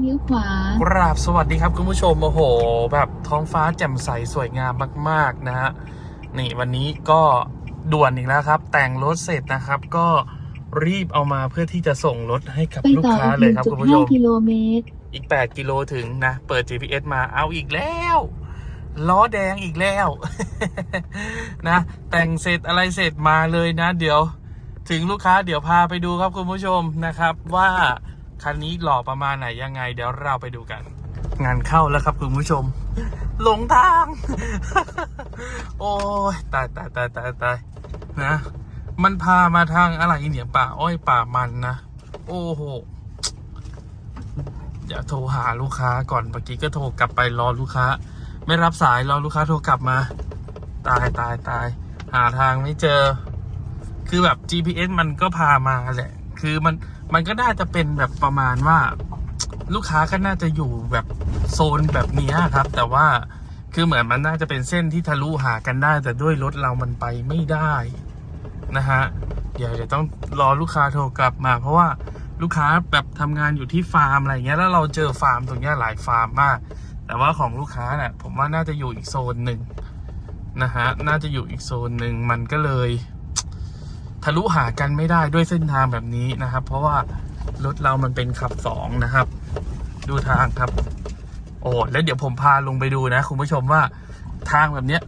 เลี้ยวขวากราบสวัสดีครับคุณผู้ชมโอ้โห แบบท้องฟ้าแจ่มใสสวยงามมาก ๆ นะฮะนี่วันนี้ก็ด่วนอีกแล้วครับ แต่งรถเสร็จนะครับ ก็รีบเอามาเพื่อที่จะส่งรถให้กับไปลูกต่อค้าอีกเลยครับคุณผู้ชม 1.5กิโลเมตร อีก 8 กิโลถึงนะ เปิด GPS มาเอาอีกแล้ว ล้อแดงอีกแล้ว นะ แต่งเสร็จอะไรเสร็จมาเลยนะ เดี๋ยว ถึงลูกค้าเดี๋ยวพาไปดูครับคุณผู้ชมนะครับว่า คันนี้หล่อประมาณไหนยังไง เดี๋ยวเราไปดูกัน งานเข้าแล้วครับคุณผู้ชม หลงทาง โอ้ยตายตายตายตายตายนะ มันพามาทางอะไรเนี่ยป่าอ้อยป่ามันนะ โอ้โหเดี๋ยวโทรหาลูกค้าก่อนเมื่อกี้ก็โทรกลับไปรอลูกค้า ไม่รับสายรอลูกค้าโทรกลับมา ตายตายตายหาทางไม่เจอ คือแบบ GPS มันก็พามาแหละ คือมัน มันก็น่าจะเป็นแบบประมาณว่าลูกค้าก็น่าจะอยู่แบบโซนแบบนี้ครับ แต่ว่าคือเหมือนมันน่าจะเป็นเส้นที่ทะลุหากันได้ แต่ด้วยรถเรามันไปไม่ได้นะฮะเดี๋ยวเดี๋ยวต้องรอลูกค้าโทรกลับมา เพราะว่าลูกค้าแบบทำงานอยู่ที่ฟาร์มอะไรเงี้ยแล้วเราเจอฟาร์มตรงเนี้ยหลายฟาร์มมาก แต่ว่าของลูกค้าเนี่ยผมว่าน่าจะอยู่อีกโซนหนึ่งนะฮะน่าจะอยู่อีกโซนหนึ่งมันก็เลย ทะลุหากันไม่ได้ด้วยเส้นทางแบบนี้นะครับ เพราะว่ารถเรามันเป็นขับสองนะครับ ดูทางครับ โอ้แล้วเดี๋ยวผมพาลงไปดูนะคุณผู้ชมว่าทางแบบเนี้ย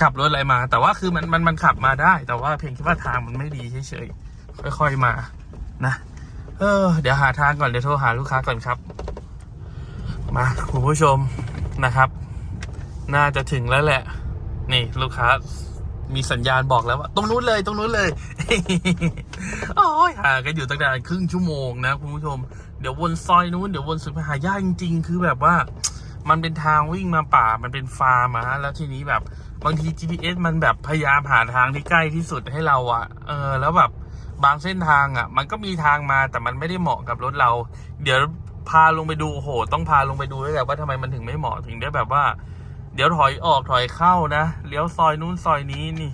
ขับรถอะไรมา แต่ว่าคือมันมันมันขับมาได้ แต่ว่าเพียงแค่ว่าทางมันไม่ดีเฉยๆค่อยๆมานะเออเดี๋ยวหาทางก่อนเดี๋ยวโทรหาลูกค้าก่อนครับ มาคุณผู้ชมนะครับ น่าจะถึงแล้วแหละ นี่ลูกค้า มีสัญญาณบอกแล้วว่าตรงนู้นเลยตรงนู้นเลยโอ้ยหากันอยู่ตั้งนานครึ่งชั่วโมงนะคุณผู้ชม เดี๋ยววนซอยนู้นเดี๋ยววนสุดไปหายากจริง ๆ คือแบบว่า มันเป็นทางวิ่งมาป่ามันเป็นฟาร์มอะแล้วทีนี้แบบบางที GPS มันแบบพยายามหาทางที่ใกล้ที่สุดให้เราอะเออ แล้วแบบบางเส้นทางอะมันก็มีทางมาแต่มันไม่ได้เหมาะกับรถเรา เดี๋ยวพาลงไปดูโห ต้องพาลงไปดูด้วยแหละว่าทำไมมันถึงไม่เหมาะถึงได้แบบว่า เดี๋ยวถอยออกถอยเข้านะเลี้ยวซอยนู้นซอยนี้นี่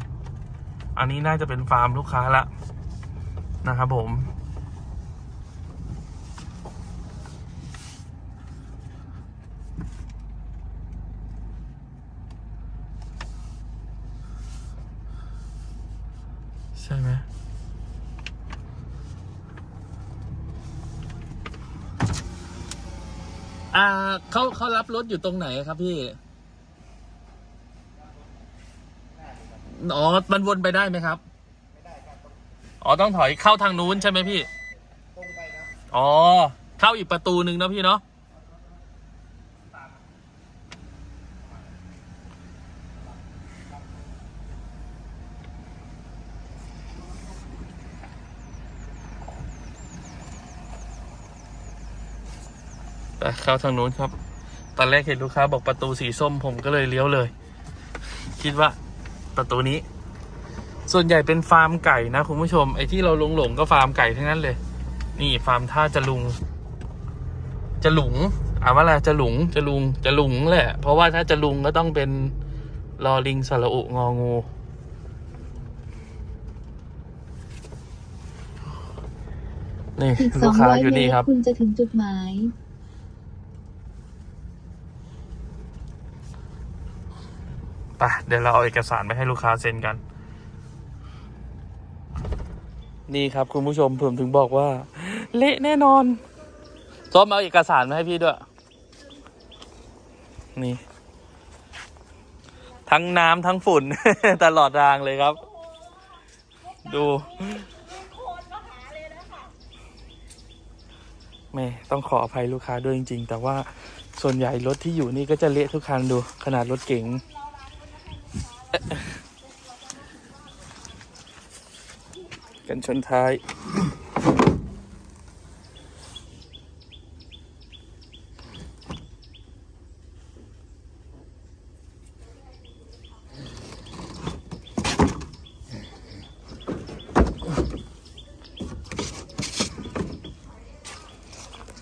อันนี้น่าจะเป็นฟาร์มลูกค้าละนะครับผม ใช่ไหมอ่าเขาเขารับรถอยู่ตรงไหนครับพี่ อ๋อ มันวนไปได้ไหมครับอ๋อ ต้องถอยเข้าทางนู้นใช่ไหมพี่อ๋อ เข้าอีกประตูหนึ่งนะพี่เนาะ ไปเข้าทางนู้นครับ ตอนแรกเห็นลูกค้าบอกประตูสีส้มผมก็เลยเลี้ยวเลย คิดว่า ประตูนี้ ส่วนใหญ่เป็นฟาร์มไก่นะคุณผู้ชมไอ้ที่เราหลงหลงๆก็ฟาร์มไก่ทั้งนั้นเลย นี่ฟาร์มท่าจะลุง จะหลุงอ่าว่าอะไรจะหลุงจะลุงจะหลุงแหละ เพราะว่าถ้าจะลุงก็ต้องเป็นลอลิงสระอุงองูนี่อีกลูกค้าอยู่นี่ครับ คุณจะถึงจุดหมาย ปเดี๋ยวเราเอาเอกสารไปให้ลูกค้าเซ็นกัน นี่ครับคุณผู้ชมผมถึงบอกว่า เละแน่นอนซ้อมเอาเอกสารมาให้พี่ด้วย นี่ ทั้งน้ำทั้งฝุ่น ตลอดทางเลยครับ ดูแม่ต้องขออภัยลูกค้าด้วยจริง ๆ แต่ว่าส่วนใหญ่รถที่อยู่นี่ก็จะเละทุกคันดู ขนาดรถเก๋ง กันชนท้าย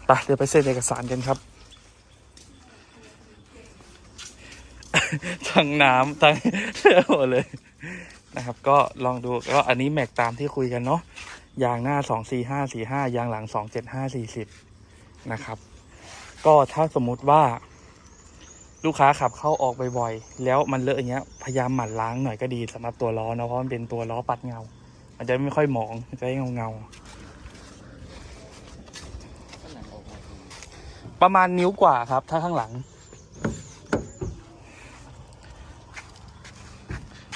ไปเดี๋ยวไปเซ็นเอกสารกันครับ ทั้งน้ำทั้งเสื้อหมดเลยนะครับ ก็ลองดูก็อันนี้แม็กตามที่คุยกันเนาะยางหน้าสองสี่ห้าสี่ห้ายางหลังสองเจ็ดห้าสี่สิบนะครับ ก็ถ้าสมมุติว่าลูกค้าขับเข้าออกบ่อยๆ แล้วมันเลอะอย่างเงี้ย พยายามหมั่นล้างหน่อยก็ดีสำหรับตัวล้อเนะเพราะมันเป็นตัวล้อปัดเงา มันจะไม่ค่อยหมองจะให้เงาเงา ประมาณนิ้วกว่าครับ ถ้าข้างหลัง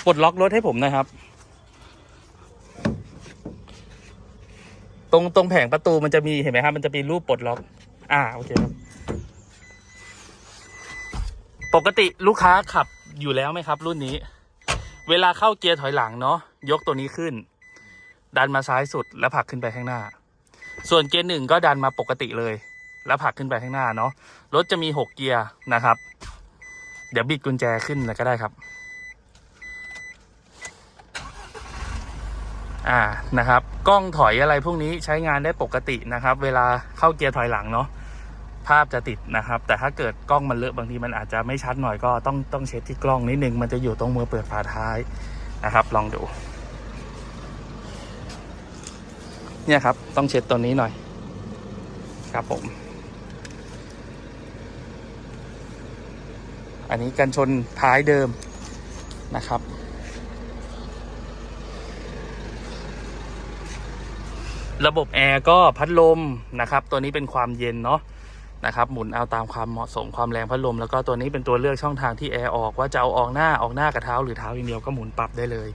ปลดล็อกรถให้ผมนะครับ ตรงตรงแผงประตูมันจะมีเห็นไหมครับมันจะมีรูปปลดล็อก อ่าโอเคครับ ปกติลูกค้าขับอยู่แล้วไหมครับ รุ่นนี้ เวลาเข้าเกียร์ถอยหลังเนาะยกตัวนี้ขึ้น ดันมาซ้ายสุดแล้วผลักขึ้นไปข้างหน้า ส่วนเกียร์หนึ่งก็ดันมาปกติเลย แล้วผลักขึ้นไปข้างหน้าเนาะรถจะมีหกเกียร์นะครับ เดี๋ยวบิดกุญแจขึ้นเลยก็ได้ครับ อ่านะครับ กล้องถอยอะไรพวกนี้ใช้งานได้ปกตินะครับ เวลาเข้าเกียร์ถอยหลังเนาะภาพจะติดนะครับ แต่ถ้าเกิดกล้องมันเลอะบางทีมันอาจจะไม่ชัดหน่อยก็ต้องต้องเช็ดที่กล้องนิดนึงมันจะอยู่ตรงมือเปิดฝาท้ายนะครับ ลองดู เนี่ยครับต้องเช็ดตัวนี้หน่อย ครับผม อันนี้กันชนท้ายเดิมนะครับ ระบบแอร์ก็พัดลมนะครับ ตัวนี้เป็นความเย็นเนาะนะครับหมุนเอาตามความเหมาะสมความแรงพัดลม แล้วก็ตัวนี้เป็นตัวเลือกช่องทางที่แอร์ออกว่าจะเอาออกหน้าออกหน้ากับเท้าหรือเท้าอย่างเดียวก็หมุนปรับได้เลย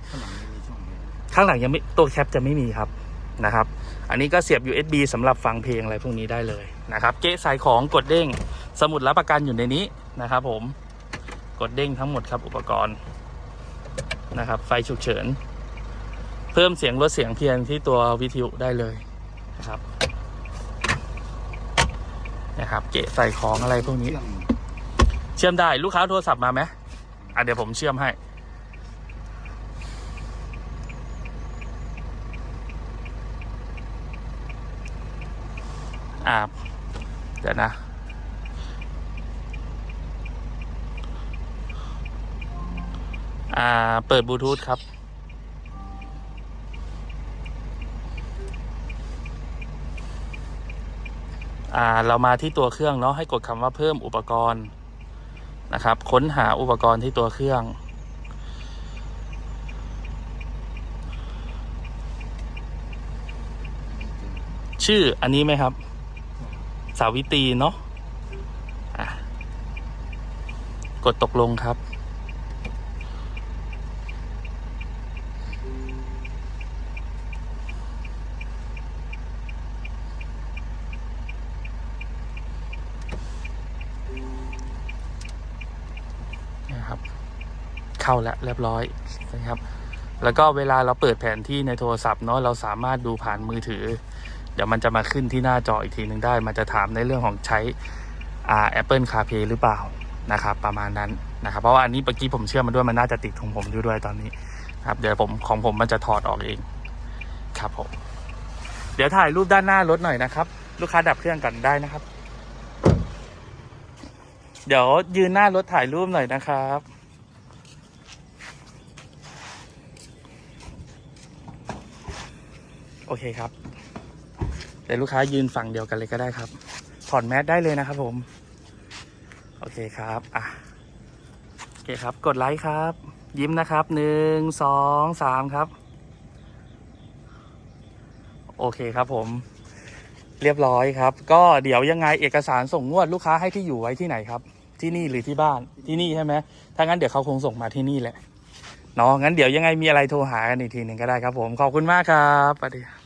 ข้างหลังยังไม่ตัวแคปจะไม่มีครับนะครับ อันนี้ก็เสียบ USB สำหรับฟังเพลงอะไรพวกนี้ได้เลยนะครับ เก๊ะใส่ของกดเด้ง สมุดรับประกันอยู่ในนี้นะครับผมกดเด้งทั้งหมดครับอุปกรณ์นะครับ ไฟฉุกเฉิน เพิ่มเสียงลดเสียงเพียงที่ตัววิทยุได้เลยนะครับนะครับเกะใส่ของอะไรพวกนี้ เชื่อมได้ลูกค้าโทรศัพท์มาไหมอะเดี๋ยวผมเชื่อมให้อ่าเดี๋ยวนะ อ่า เปิดบลูทูธครับ อ่าเรามาที่ตัวเครื่องเนาะให้กดคำว่าเพิ่มอุปกรณ์นะครับ ค้นหาอุปกรณ์ที่ตัวเครื่อง ชื่ออันนี้ไหมครับ สาวิตรีเนาะะกดตกลงครับ นะครับ เข้าแล้วเรียบร้อยนะครับ แล้วก็เวลาเราเปิดแผนที่ในโทรศัพท์เนาะเราสามารถดูผ่านมือถือ เดี๋ยวมันจะมาขึ้นที่หน้าจออีกทีหนึ่งได้ มันจะถามในเรื่องของใช้อ่า Apple CarPlay หรือเปล่านะครับ ประมาณนั้นนะครับ เพราะว่าอันนี้เมื่อกี้ผมเชื่อมันด้วยมันน่าจะติดของผมอยู่ด้วยตอนนี้ครับ เดี๋ยวผมของผมมันจะถอดออกเองครับผมเดี๋ยวถ่ายรูปด้านหน้ารถหน่อยนะครับ ลูกค้าดับเครื่องกันได้นะครับ เดี๋ยวยืนหน้ารถถ่ายรูปหน่อยนะครับ โอเคครับเดี๋ยวลูกค้ายืนฝั่งเดียวกันเลยก็ได้ครับ ถอดแมสได้เลยนะครับผม โอเคครับ อะ โอเคครับ กดไลค์ครับ ยิ้มนะครับ หนึ่ง สอง สามครับ โอเคครับผม เรียบร้อยครับ ก็เดี๋ยวยังไงเอกสารส่งงวดลูกค้าให้ที่อยู่ไว้ที่ไหนครับ ที่นี่หรือที่บ้านที่นี่ใช่ไหมถ้างั้นเดี๋ยวเขาคงส่งมาที่นี่แหละเนาะงั้นเดี๋ยวยังไงมีอะไรโทรหากันอีกทีหนึ่งก็ได้ครับผมขอบคุณมากครับสวัสดี